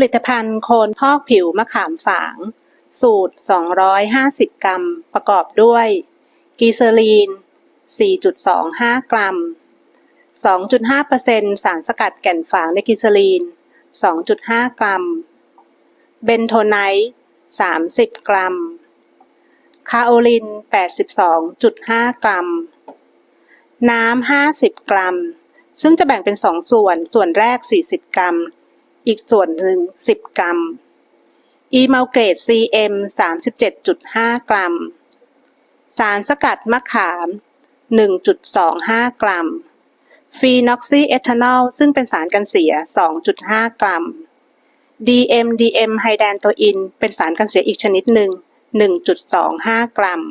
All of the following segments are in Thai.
ผลิตภัณฑ์โคนพอกผิวมะขามฝาง สูตร 250 กรัม ประกอบด้วย กีเซอรีน 4.25 กรัม 2.5%สารสกัดแก่นฝางในกีเซอรีน 2.5 กรัม เบนโทไนท์30 กรัม คาโอลิน 82.5 กรัม น้ำ 50 กรัม ซึ่งจะแบ่งเป็น 2 ส่วน ส่วนแรก 40 กรัม อีกส่วนหนึ่ง 10 กรัม อีเมลเกรด CM 37.5 กรัม สารสกัดมะขาม 1.25 กรัม ฟีนอกซีเอทานอลซึ่งเป็นสารกันเสีย 2.5 กรัม DMDM ไฮแดนโตอิน เป็นสารกันเสียอีกชนิดหนึ่ง 1.25 กรัม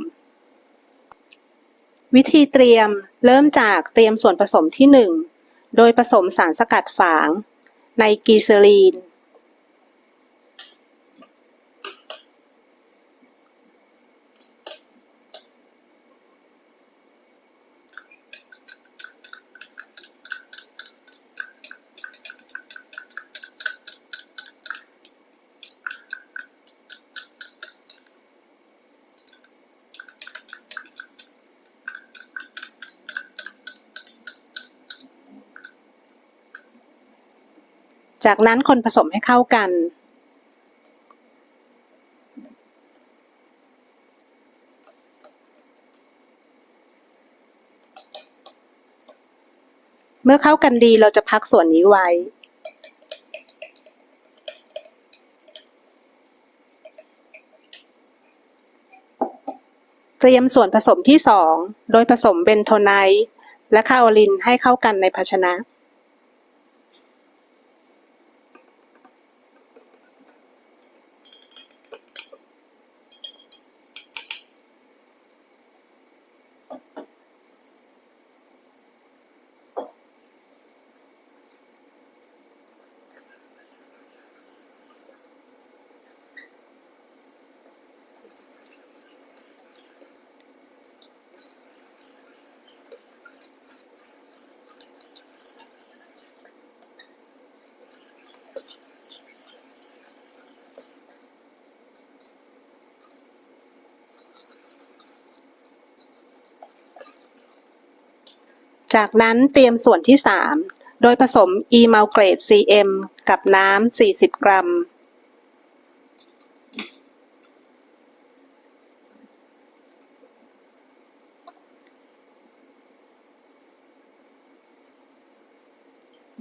วิธีเตรียมเริ่มจากเตรียมส่วนผสมที่ 1 โดยผสมสารสกัดฝาง ในกีเซอรีน จากนั้นคนผสมให้เข้ากัน เมื่อเข้ากันดีเราจะพักส่วนนี้ไว้เตรียมส่วนผสมที่ 2 โดยผสมเบนโทไนท์และคาโอลินให้เข้ากันในภาชนะ จากนั้นเตรียมส่วนที่ 3 โดยผสม e m a l g r a d e CM กับน้ำ 40 กรัม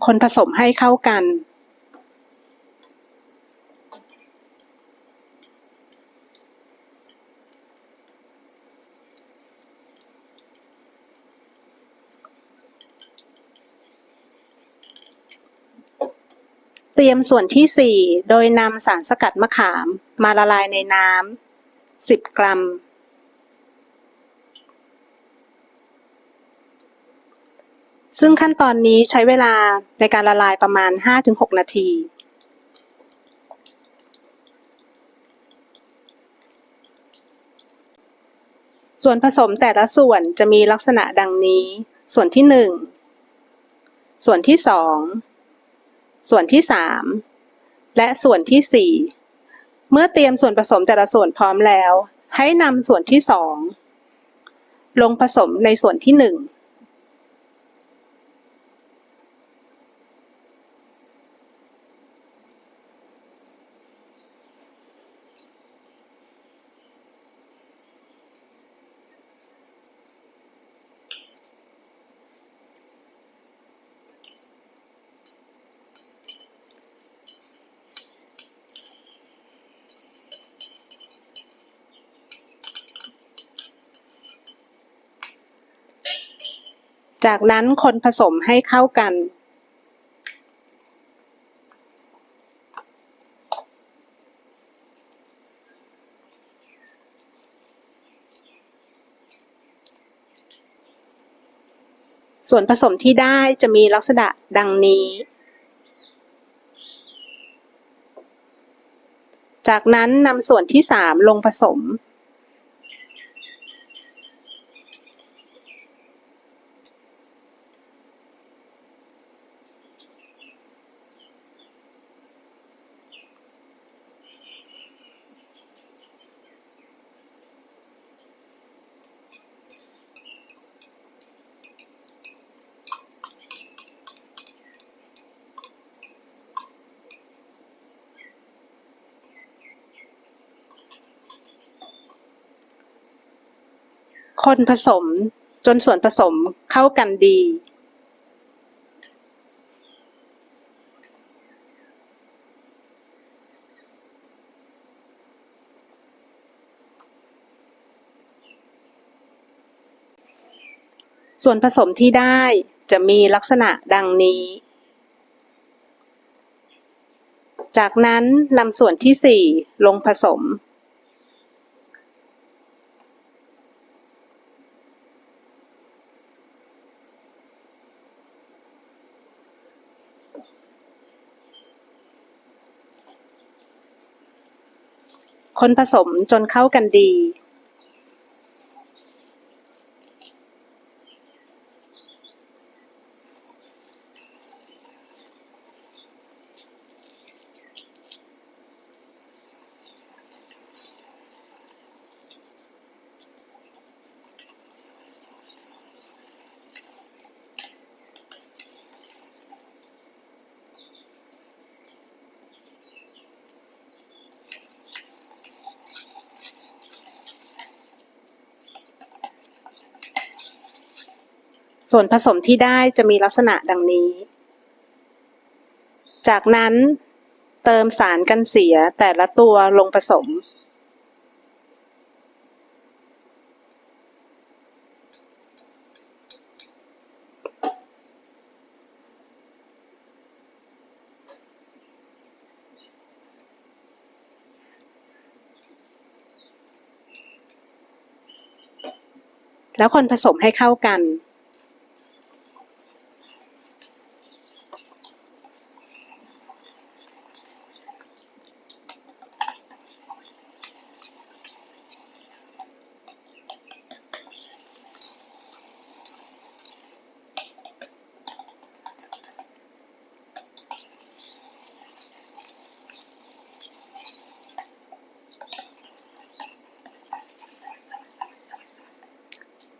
คนผสมให้เข้ากัน เตรียมส่วนที่ 4 โดยนำสารสกัดมะขามมาละลายในน้ำ 10 กรัม ซึ่งขั้นตอนนี้ใช้เวลาในการละลายประมาณ 5-6 นาทีส่วนผสมแต่ละส่วนจะมีลักษณะดังนี้ ส่วนที่ 1 ส่วนที่ 2 ส่วนที่ 3 และส่วนที่ 4 เมื่อเตรียมส่วนผสมแต่ละส่วนพร้อมแล้ว ให้นำส่วนที่ 2 ลงผสมในส่วนที่ 1 จากนั้นคนผสมให้เข้ากัน ส่วนผสมที่ได้จะมีลักษณะดังนี้ จากนั้นนำส่วนที่ 3 ลงผสม คนผสมจนส่วนผสมเข้ากันดี ส่วนผสมที่ได้จะมีลักษณะดังนี้ จากนั้นนำส่วนที่ 4 ลงผสม คนผสมจนเข้ากันดี ส่วนผสมที่ได้จะมีลักษณะดังนี้ จากนั้นเติมสารกันเสียแต่ละตัวลงผสม แล้วคนผสมให้เข้ากัน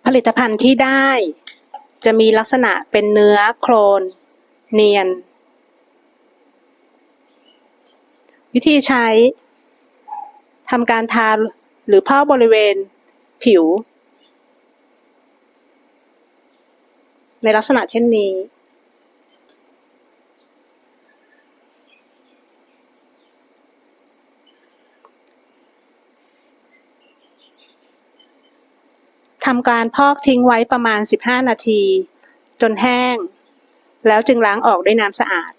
ผลิตภัณฑ์ที่ได้จะมีลักษณะเป็นเนื้อโครนเนียน วิธีใช้ทำการทาหรือพ่อบริเวณผิว ในลักษณะเช่นนี้ ทำการพอกทิ้งไว้ประมาณ 15 นาที จนแห้ง แล้วจึงล้างออกด้วยน้ำสะอาด